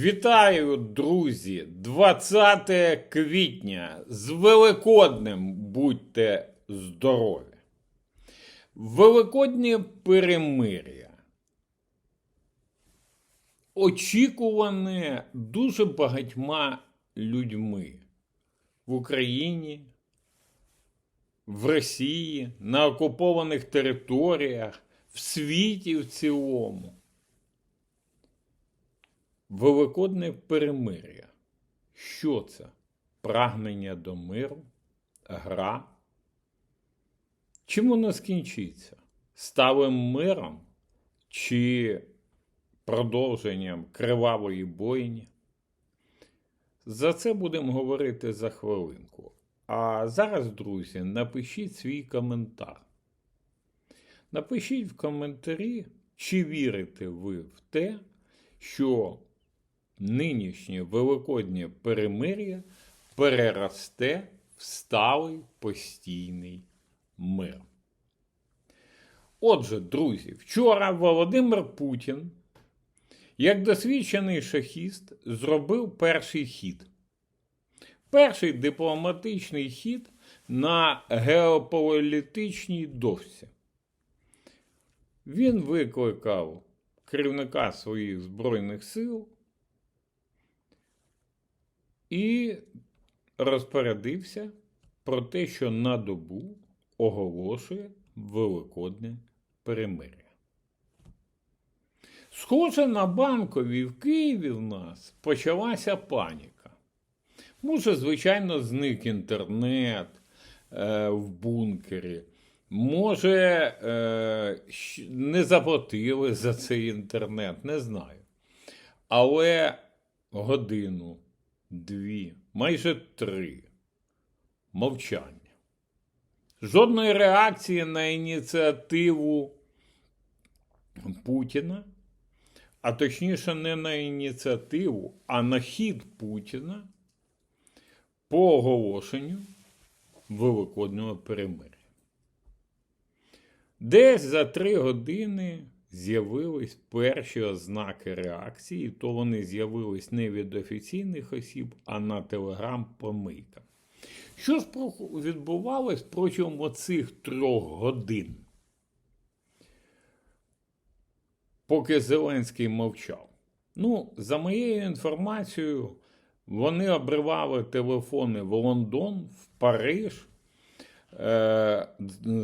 Вітаю, друзі! 20 квітня. З Великоднем будьте здорові. Великоднє перемир'я. Очікуване дуже багатьма людьми в Україні, в Росії, на окупованих територіях, в світі в цілому. Великодне перемир'я. Що це? Прагнення до миру? Гра? Чим воно скінчиться? Сталим миром чи продовженням кривавої бойні? За це будемо говорити за хвилинку. А зараз, друзі, напишіть свій коментар. Напишіть в коментарі, чи вірите ви в те, що нинішнє великоднє перемир'я переросте в сталий постійний мир. Отже, друзі, вчора Володимир Путін, як досвідчений шахіст, зробив перший хід. Перший дипломатичний хід на геополітичній дошці. Він викликав керівника своїх Збройних сил і розпорядився про те, що на добу оголошує великодне перемир'я. Схоже на банковій в Києві в нас почалася паніка. Може, звичайно, зник інтернет е, в бункері. Може, е, не заплатили за цей інтернет, не знаю. Але годину, дві, майже три мовчання. Жодної реакції на ініціативу Путіна, а точніше, не на ініціативу, а на хід Путіна по оголошенню Великоднього перемир'я. Десь за три години з'явились перші ознаки реакції, то вони з'явились не від офіційних осіб, а на телеграм-помийках. Що ж відбувалось протягом оцих трьох годин? Поки Зеленський мовчав. Ну, за моєю інформацією, вони обривали телефони в Лондон, в Париж, е,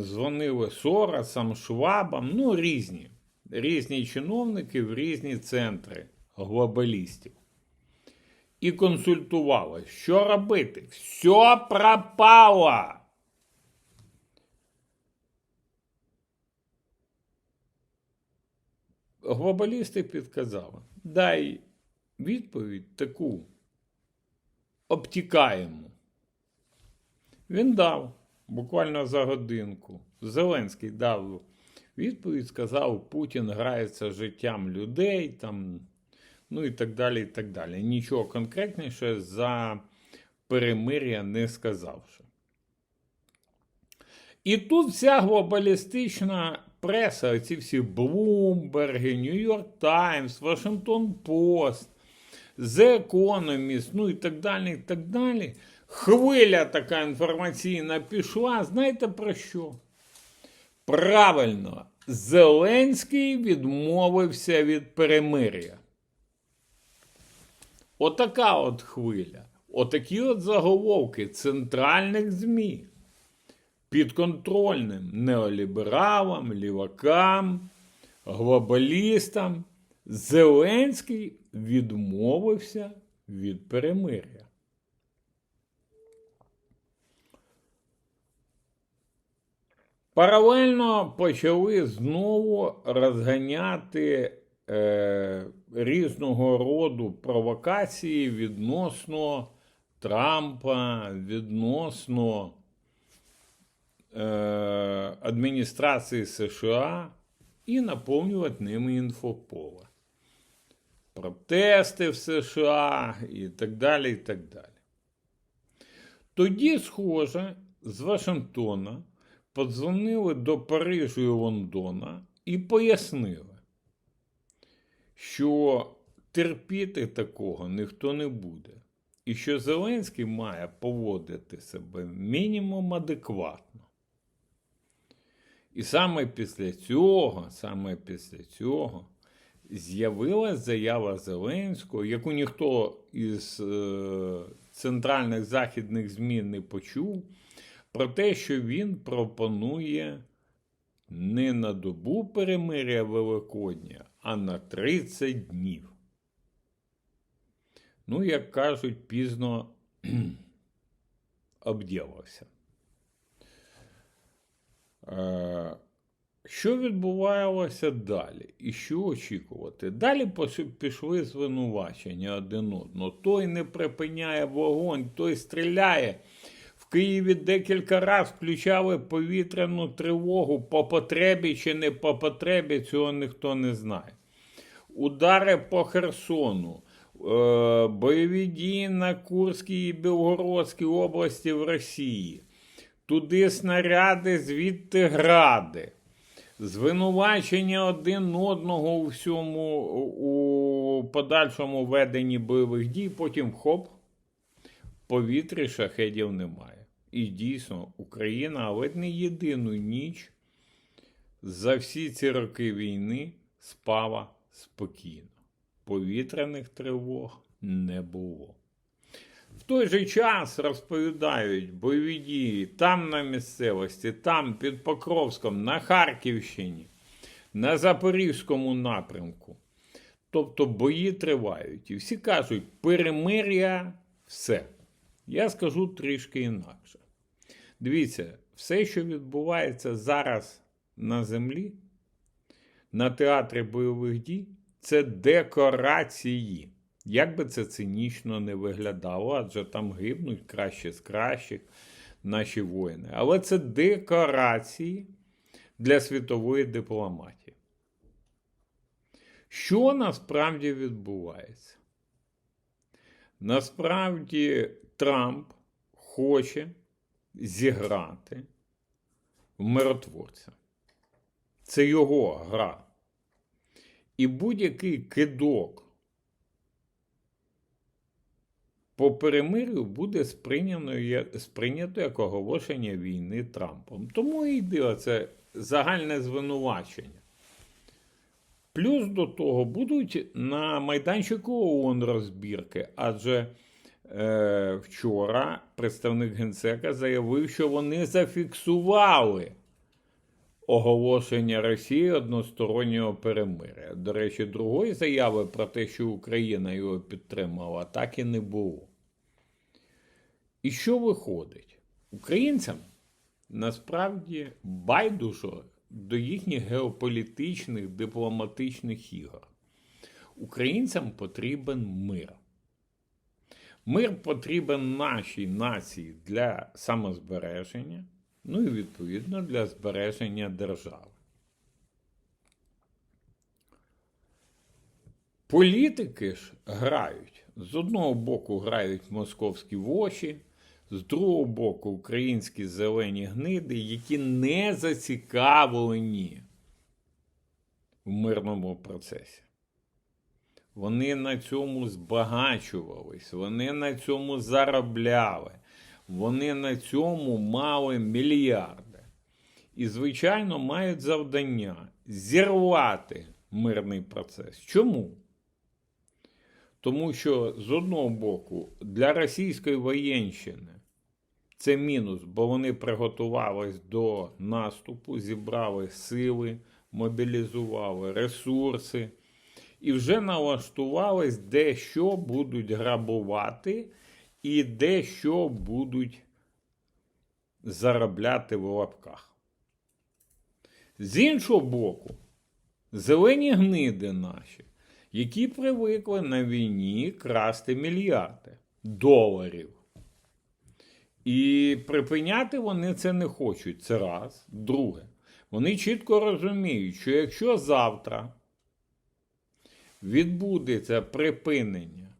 дзвонили Соросам, Швабам, ну різні. Різні чиновники в різні центри глобалістів. І консультували, що робити. Все пропало. Глобалісти підказали, дай відповідь таку обтікаємо. Він дав буквально за годинку. Зеленський дав відповідь, сказав, Путін грається життям людей, там, ну і так далі. і так далі. Нічого конкретніше за перемир'я не сказавши. І тут вся глобалістична преса, ці всі Блумберги, Нью-Йорк Таймс, Вашингтон Пост, The Economist, ну і так далі, і так далі. Хвиля така інформаційна пішла. Знаєте про що? Правильно, Зеленський відмовився від перемир'я. Отака от хвиля. Отакі от заголовки центральних ЗМІ підконтрольним неолібералам, лівакам, глобалістам. Зеленський відмовився від перемир'я. Паралельно почали знову розганяти е, різного роду провокації відносно Трампа, відносно е, адміністрації США і наповнювати ними інфополе. Протести в США і так далі. і так далі. Тоді, схоже, з Вашингтона подзвонили до Парижу і Лондона і пояснили, що терпіти такого ніхто не буде. І що Зеленський має поводити себе мінімум адекватно. І саме після цього, саме після цього з'явилась заява Зеленського, яку ніхто із е, центральних західних ЗМІ не почув, про те, що він пропонує не на добу перемиря Великодня, а на 30 днів. Ну, як кажуть, пізно обділився. Е, Що відбувалося далі? І що очікувати? Далі пішли звинувачення один одного. Той не припиняє вогонь, той стріляє. Києві декілька разів включали повітряну тривогу по потребі чи не по потребі, цього ніхто не знає. Удари по Херсону, е, бойові дії на Курській і Білгородській області в Росії. Туди снаряди, звідти гради. Звинувачення один одного у всьому у подальшому веденні бойових дій, потім хоп, повітрі шахедів немає. І дійсно, Україна ледь не єдину ніч за всі ці роки війни спала спокійно. Повітряних тривог не було. В той же час розповідають бойові дії там на місцевості, там під Покровськом, на Харківщині, на Запорізькому напрямку. Тобто бої тривають. І всі кажуть, перемир'я все. Я скажу трішки інакше. Дивіться, все, що відбувається зараз на землі, на театрі бойових дій, це декорації. Як би це цинічно не виглядало, адже там гибнуть краще з кращих наші воїни. Але це декорації для світової дипломатії. Що насправді відбувається? Насправді Трамп хоче зіграти в миротворця. Це його гра. І будь-який кидок по перемир'ю буде сприйнято, як- оголошення війни Трампом. Тому і йде оце загальне звинувачення. Плюс до того будуть на майданчику ООН розбірки, адже е, вчора представник генсека заявив, що вони зафіксували оголошення Росії одностороннього перемиря. До речі, другої заяви про те, що Україна його підтримала, так і не було. І що виходить? Українцям насправді байдужо до їхніх геополітичних дипломатичних ігор. Українцям потрібен мир. Мир потрібен нашій нації для самозбереження, ну і відповідно для збереження держави. Політики ж грають. З одного боку грають московські воші, з другого боку українські зелені гниди, які не зацікавлені в мирному процесі. Вони на цьому збагачувались, вони на цьому заробляли, вони на цьому мали мільярди. І, звичайно, мають завдання зірвати мирний процес. Чому? Тому що з одного боку для російської воєнщини це мінус, бо вони приготувались до наступу, зібрали сили, мобілізували ресурси і вже налаштувались, де що будуть грабувати і де що будуть заробляти в лапках. З іншого боку, зелені гниди наші, які привикли на війні красти мільярди доларів. І припиняти вони це не хочуть. Це раз. Друге, вони чітко розуміють, що якщо завтра відбудеться припинення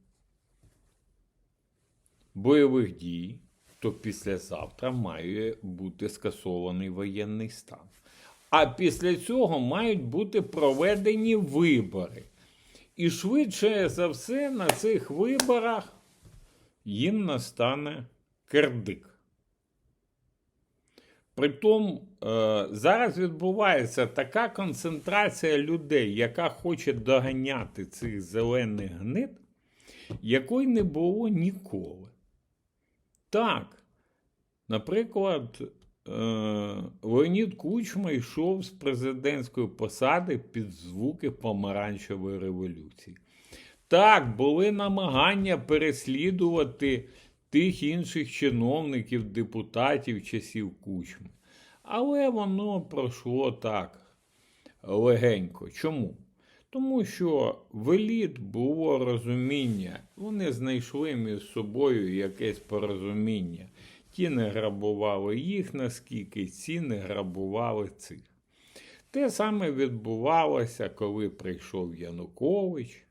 бойових дій, то післязавтра має бути скасований воєнний стан. А після цього мають бути проведені вибори. І швидше за все на цих виборах їм настане кирдик. Притом е, зараз відбувається така концентрація людей, яка хоче доганяти цих зелених гнид, якої не було ніколи. Так, наприклад, е, Леонід Кучма йшов з президентської посади під звуки помаранчевої революції. Так, були намагання переслідувати тих інших чиновників, депутатів часів Кучми. Але воно пройшло так легенько. Чому? Тому що в еліт було розуміння, вони знайшли між собою якесь порозуміння. Ті не грабували їх наскільки, ці не грабували цих. Те саме відбувалося, коли прийшов Янукович.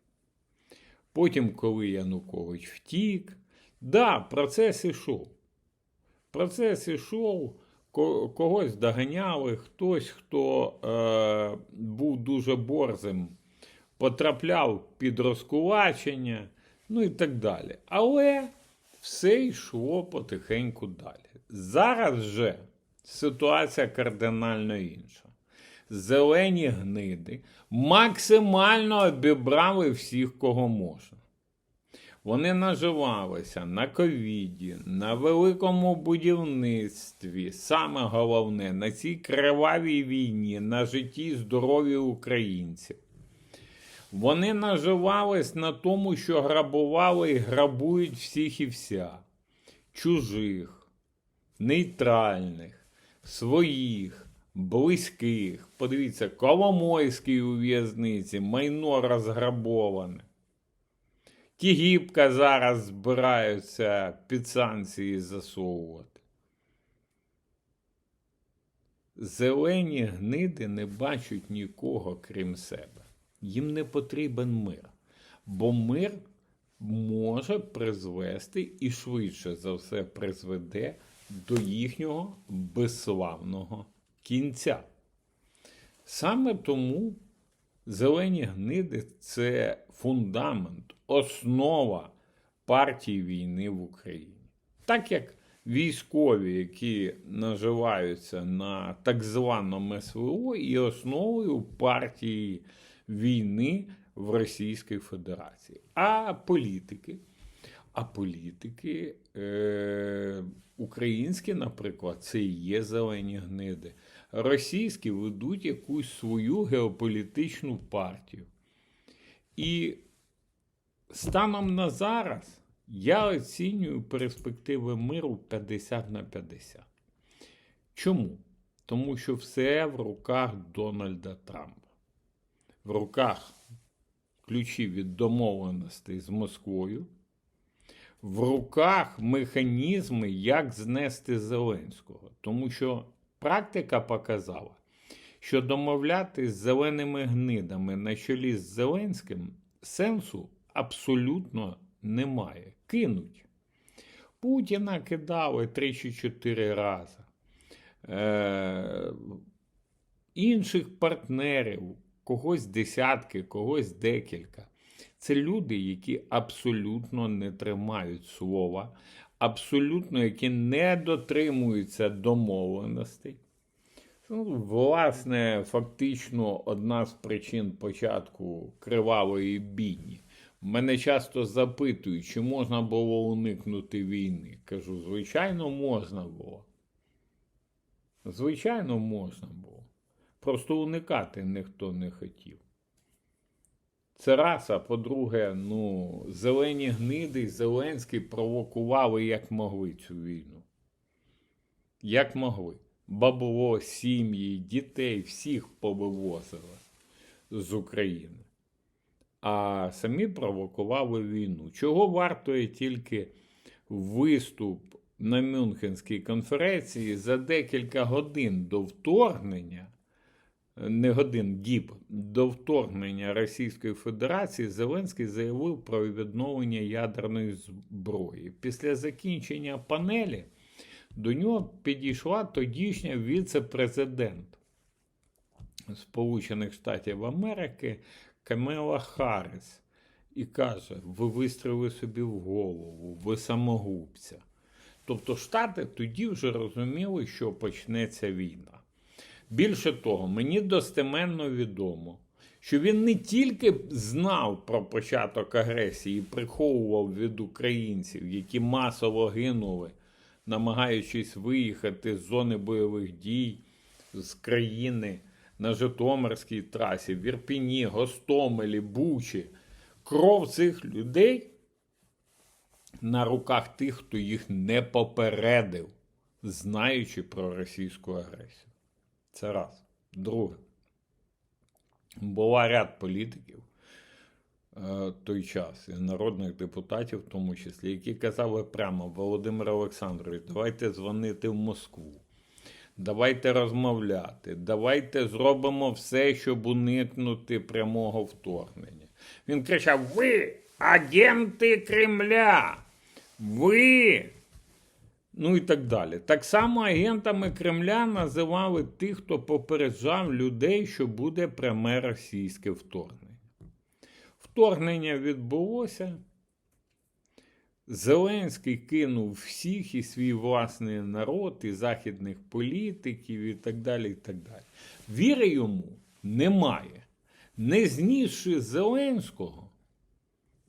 Потім, коли Янукович втік, да, процес ішов. Процес ішов, ко- когось доганяли, хтось, хто е, був дуже борзим, потрапляв під розкулачення, ну і так далі. Але все йшло потихеньку далі. Зараз же ситуація кардинально інша. Зелені гниди максимально обібрали всіх, кого можна. Вони наживалися на ковіді, на великому будівництві, саме головне, на цій кривавій війні, на житті і здоров'ї українців. Вони наживались на тому, що грабували і грабують всіх і вся, чужих, нейтральних, своїх, близьких. Подивіться, Коломойський у в'язниці, майно розграбоване. Тігіпка зараз збираються під санкції засовувати. Зелені гниди не бачать нікого, крім себе. Їм не потрібен мир, бо мир може призвести і швидше за все призведе до їхнього безславного кінця. Саме тому зелені гниди це фундамент, основа партії війни в Україні. Так як військові, які наживаються на так званому СВО, і основою партії війни в Російській Федерації. А політики, а політики е, українські, наприклад, це і є зелені гниди. Російські ведуть якусь свою геополітичну партію. І станом на зараз я оцінюю перспективи миру 50 на 50. Чому? Тому що все в руках Дональда Трампа. В руках ключі від домовленостей з Москвою, в руках механізми, як знести Зеленського. Тому що практика показала, що домовляти з зеленими гнидами на чолі з Зеленським сенсу абсолютно немає. Кинуть. Путіна кидали 3 чи 4 рази. Е, інших партнерів, когось десятки, когось декілька. Це люди, які абсолютно не тримають слова, абсолютно які не дотримуються домовленостей. Ну, власне, фактично одна з причин початку кривавої бійні. Мене часто запитують, чи можна було уникнути війни. Кажу, звичайно, можна було. Звичайно, можна було. Просто уникати ніхто не хотів. Це раз, а по-друге, ну, зелені гниди, і Зеленський провокували як могли цю війну. Як могли. Бабло, сім'ї, дітей, всіх повивозили з України. А самі провокували війну. Чого вартує тільки виступ на Мюнхенській конференції за декілька годин до вторгнення, не годин діб, до вторгнення Російської Федерації Зеленський заявив про відновлення ядерної зброї. Після закінчення панелі до нього підійшла тодішня віце-президент Сполучених Штатів Америки Камела Харріс і каже: ви вистрілили собі в голову, ви самогубця. Тобто Штати тоді вже розуміли, що почнеться війна. Більше того, мені достеменно відомо, що він не тільки знав про початок агресії і приховував від українців, які масово гинули, намагаючись виїхати з зони бойових дій з країни на Житомирській трасі, в Ірпіні, Гостомелі, Бучі. Кров цих людей на руках тих, хто їх не попередив, знаючи про російську агресію. Це раз. Друге. Була ряд політиків е, той час, і народних депутатів, в тому числі, які казали прямо Володимир Олександрович, давайте дзвонити в Москву. Давайте розмовляти, давайте зробимо все, щоб уникнути прямого вторгнення. Він кричав: Ви агенти Кремля! Ви! Ну і так далі. Так само агентами Кремля називали тих, хто попереджав людей, що буде пряме російське вторгнення. Вторгнення відбулося. Зеленський кинув всіх і свій власний народ, і західних політиків, і так далі. і так далі. Віри йому немає. Не знісши Зеленського,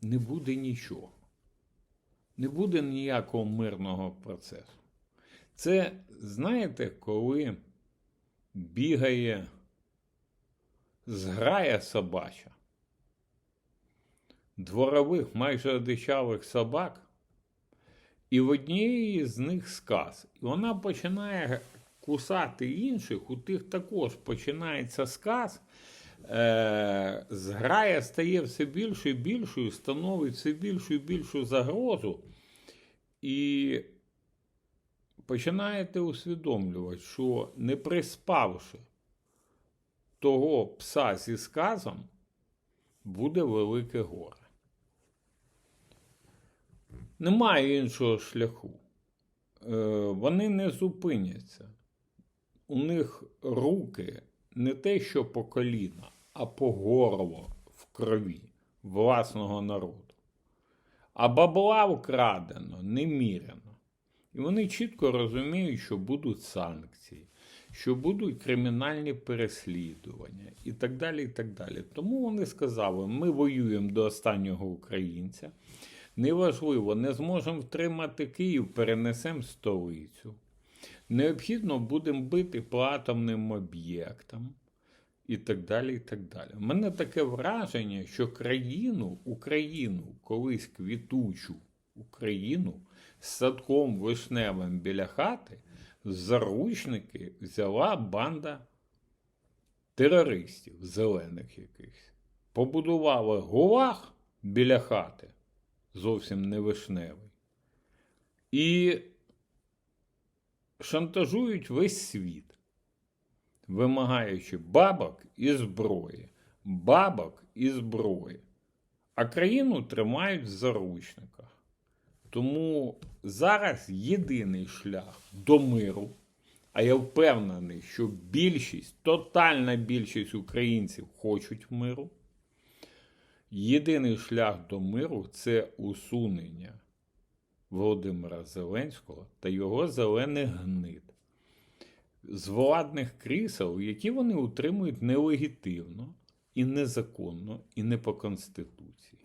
не буде нічого. Не буде ніякого мирного процесу. Це, знаєте, коли бігає зграя собача, дворових майже одичалих собак, і в однієї з них сказ. І вона починає кусати інших, у тих також починається сказ. Е, зграя стає все більшою і більшою, становить все більшу і більшу загрозу. І починаєте усвідомлювати, що не приспавши того пса зі сказом, буде велике горе. Немає іншого шляху. Е, Вони не зупиняться. У них руки не те, що по коліна, а по горло в крові власного народу. А бабла вкрадено неміряно. І вони чітко розуміють, що будуть санкції, що будуть кримінальні переслідування і так далі. і так далі. Тому вони сказали: ми воюємо до останнього українця. Неважливо, не зможемо втримати Київ, перенесемо столицю. Необхідно будемо бити по атомним об'єктам і так далі. і так далі. У мене таке враження, що країну, Україну, колись квітучу Україну з садком вишневим біля хати, заручники взяла банда терористів, зелених якихось. Побудували гулаг біля хати, зовсім не вишневий. І шантажують весь світ, вимагаючи бабок і зброї, бабок і зброї. А країну тримають в заручниках. Тому зараз єдиний шлях до миру, а я впевнений, що більшість, тотальна більшість українців хочуть миру. Єдиний шлях до миру це усунення Володимира Зеленського та його зелених гнид з владних крісел, які вони утримують нелегітимно і незаконно, і не по Конституції.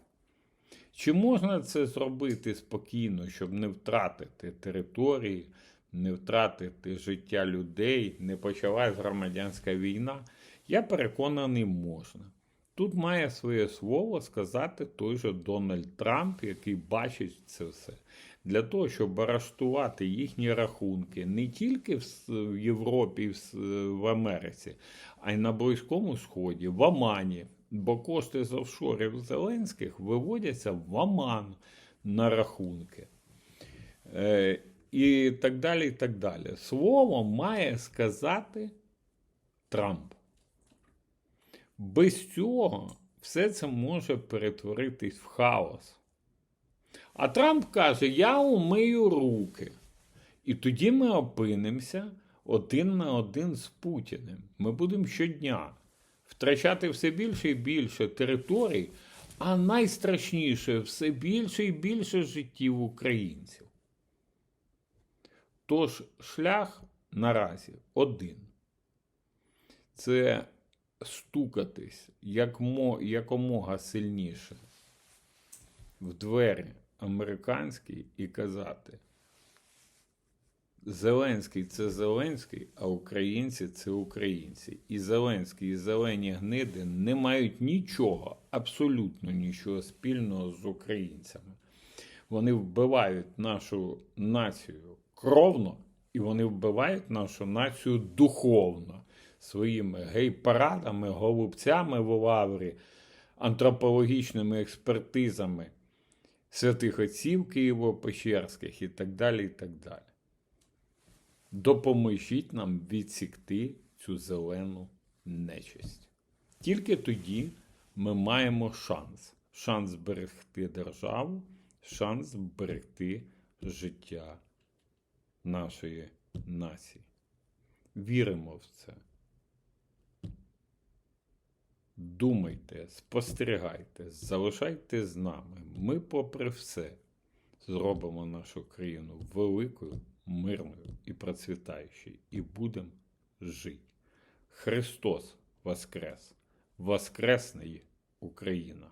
Чи можна це зробити спокійно, щоб не втратити території, не втратити життя людей, не почалась громадянська війна? Я переконаний, можна. Тут має своє слово сказати той же Дональд Трамп, який бачить це все. Для того, щоб арештувати їхні рахунки не тільки в Європі в Америці, а й на Близькому Сході, в Омані. Бо кошти з офшорів Зеленських виводяться в Оман на рахунки. Е, і так далі. і так далі. Слово має сказати Трамп. Без цього все це може перетворитись в хаос. А Трамп каже: Я умию руки. І тоді ми опинимося один на один з Путіним. Ми будемо щодня втрачати все більше і більше територій, а найстрашніше все більше і більше життів українців. Тож шлях наразі один. Це стукатись якомога сильніше в двері американські і казати: Зеленський це Зеленський, а українці це українці. І Зеленський, і зелені гниди не мають нічого, абсолютно нічого спільного з українцями. Вони вбивають нашу націю кровно, і вони вбивають нашу націю духовно своїми гей-парадами, голубцями в лаврі, антропологічними експертизами святих отців Києво-Печерських і так далі. і так далі. Допоможіть нам відсікти цю зелену нечисть. Тільки тоді ми маємо шанс. Шанс зберегти державу, шанс зберегти життя нашої нації. Віримо в це. Думайте, спостерігайте, залишайте з нами. Ми, попри все, зробимо нашу країну великою, мирною і процвітаючою, і будемо жити. Христос Воскрес! Воскресне Україна!